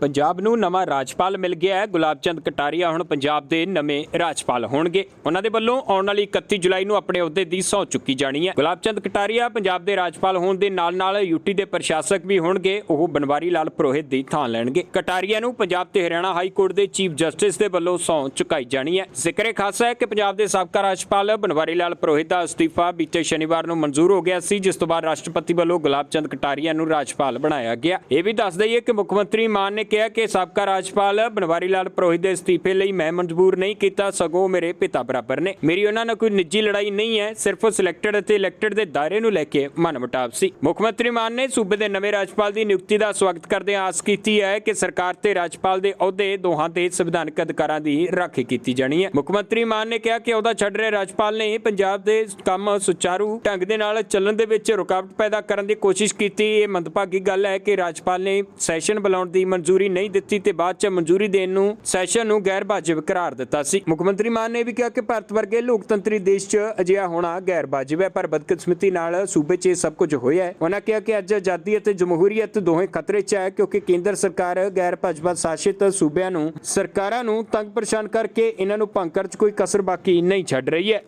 ਪੰਜਾਬ ਨੂੰ ਨਵਾਂ ਰਾਜਪਾਲ ਮਿਲ ਗਿਆ ਹੈ। ਗੁਲਾਬ ਚੰਦ ਕਟਾਰੀਆ ਹੁਣ ਪੰਜਾਬ ਦੇ ਨਵੇਂ ਰਾਜਪਾਲ ਹੋਣਗੇ। ਉਹਨਾਂ ਦੇ ਵੱਲੋਂ ਆਉਣ ਵਾਲੀ 31 ਜੁਲਾਈ ਨੂੰ ਆਪਣੇ ਅਹੁਦੇ ਦੀ ਸਹੁੰ ਚੁੱਕੀ ਜਾਣੀ ਹੈ। ਗੁਲਾਬ ਚੰਦ ਕਟਾਰੀਆ ਪੰਜਾਬ ਦੇ ਰਾਜਪਾਲ ਹੋਣ ਦੇ ਨਾਲ-ਨਾਲ ਯੂਟੀ ਦੇ ਪ੍ਰਸ਼ਾਸਕ ਵੀ ਹੋਣਗੇ। ਉਹ ਬਨਵਾਰੀ ਲਾਲ ਪ੍ਰੋਹਿਤ ਦੀ ਥਾਂ ਲੈਣਗੇ। ਕਟਾਰੀਆ ਨੂੰ ਪੰਜਾਬ ਤੇ ਹਰਿਆਣਾ ਹਾਈ ਕੋਰਟ ਦੇ ਚੀਫ ਜਸਟਿਸ ਦੇ ਵੱਲੋਂ ਸਹੁੰ ਚੁਕਾਈ ਜਾਣੀ ਹੈ। ਜ਼ਿਕਰੇ ਖਾਸਾ ਹੈ ਕਿ ਪੰਜਾਬ ਦੇ ਸਾਬਕਾ ਰਾਜਪਾਲ ਬਨਵਾਰੀ ਲਾਲ ਪ੍ਰੋਹਿਤ ਦਾ ਅਸਤੀਫਾ ਬੀਤੇ ਸ਼ਨੀਵਾਰ ਨੂੰ ਮਨਜ਼ੂਰ ਹੋ ਗਿਆ ਸੀ, ਜਿਸ ਤੋਂ ਬਾਅਦ ਰਾਸ਼ਟਰਪਤੀ ਵੱਲੋਂ ਗੁਲਾਬ ਚੰਦ ਕਟਾਰੀਆ ਨੂੰ ਰਾਜਪਾਲ ਬਣਾਇਆ ਗਿਆ। ਇਹ ਵੀ ਦੱਸ ਦਈਏ ਕਿ ਮੁੱਖ ਮੰਤਰੀ ਮਾਨ ਨੇ ਕਿਹਾ ਕਿ ਸਾਬਕਾ ਰਾਜਪਾਲ ਬਨਵਾਰੀ ਲਾਲ ਪ੍ਰੋਹਿਤ ਦੇ ਅਸਤੀਫੇ ਲਈ ਮੈਂ ਮਜਬੂਰ ਨਹੀਂ ਕੀਤਾ, ਸਗੋਂ ਮੇਰੇ ਪਿਤਾ ਬਰਾਬਰ ਨੇ। ਮੇਰੀ ਉਹਨਾਂ ਨਾਲ ਕੋਈ ਨਿੱਜੀ ਲੜਾਈ ਨਹੀਂ ਹੈ, ਸਿਰਫ ਸਿਲੈਕਟਡ ਅਤੇ ਇਲੈਕਟਡ ਦੇ ਦਾਇਰੇ ਨੂੰ ਲੈ ਕੇ ਮਨਮੁਟਾਵ ਸੀ। ਮੁੱਖ ਮੰਤਰੀ ਮਾਨ ਨੇ ਸੂਬੇ ਦੇ ਨਵੇਂ ਰਾਜਪਾਲ ਦੀ ਨਿਯੁਕਤੀ ਦਾ ਸਵਾਗਤ ਕਰਦਿਆਂ ਆਸ ਕੀਤੀ ਹੈ ਕਿ ਸਰਕਾਰ ਤੇ ਰਾਜਪਾਲ ਦੇ ਅਹੁਦੇ ਦੋਹਾਂ ਦੇ ਸੰਵਿਧਾਨਕ ਅਧਿਕਾਰਾਂ ਦੀ ਰਾਖੀ ਕੀਤੀ ਜਾਣੀ ਹੈ। ਮੁੱਖ ਮੰਤਰੀ ਮਾਨ ਨੇ ਕਿਹਾ ਕਿ ਅਹੁਦਾ ਛੱਡ ਰਹੇ ਰਾਜਪਾਲ ਨੇ ਪੰਜਾਬ ਦੇ ਕੰਮ ਸੁਚਾਰੂ ਢੰਗ ਦੇ ਨਾਲ ਚੱਲਣ ਦੇ ਵਿੱਚ ਰੁਕਾਵਟ ਪੈਦਾ ਕਰਨ ਦੀ ਕੋਸ਼ਿਸ਼ ਕੀਤੀ। ਇਹ ਮੰਦਭਾਗੀ ਗੱਲ ਹੈ ਕਿ ਰਾਜਪਾਲ ਨੇ ਸੈਸ਼ਨ ਬੁਲਾਉਣ ਦੀ ਮਨਜ਼ੂਰੀ ਨਹੀਂ ਦਿੱਤੀ ਤੇ ਬਾਅਦ ਚ ਮਨਜ਼ੂਰੀ ਦੇਣ ਨੂੰ, ਸੈਸ਼ਨ ਨੂੰ ਗੈਰ ਵਾਜਬ ਕਰਾਰ ਦਿੱਤਾ ਸੀ। ਮੁੱਖ ਮੰਤਰੀ ਮਾਨ ਨੇ ਵੀ ਕਿਹਾ ਕਿ ਭਾਰਤ ਵਰਗੇ ਲੋਕਤੰਤਰੀ ਦੇਸ਼ 'ਚ ਅਜਿਹਾ ਹੋਣਾ ਗੈਰ ਵਾਜਬ ਹੈ, ਪਰ ਬਦਕਿਸਮਤੀ ਨਾਲ ਸੂਬੇ 'ਚ ਇਹ ਸਭ ਕੁਝ ਹੋਇਆ ਹੈ। ਉਹਨਾਂ ਕਿਹਾ ਕਿ ਅੱਜ ਆਜ਼ਾਦੀ ਅਤੇ ਜਮਹੂਰੀਅਤ ਦੋਵੇਂ ਖਤਰੇ 'ਚ ਹੈ, ਕਿਉਂਕਿ ਕੇਂਦਰ ਸਰਕਾਰ ਗੈਰ ਭਾਜਪਾ ਸ਼ਾਸਿਤ ਸੂਬਿਆਂ ਨੂੰ, ਸਰਕਾਰਾਂ ਨੂੰ ਤੰਗ ਪਰੇਸ਼ਾਨ ਕਰਕੇ ਇਹਨਾਂ ਨੂੰ ਭੰਗ ਕਰਨ 'ਚ ਕੋਈ ਕਸਰ ਬਾਕੀ ਨਹੀਂ ਛੱਡ ਰਹੀ ਹੈ।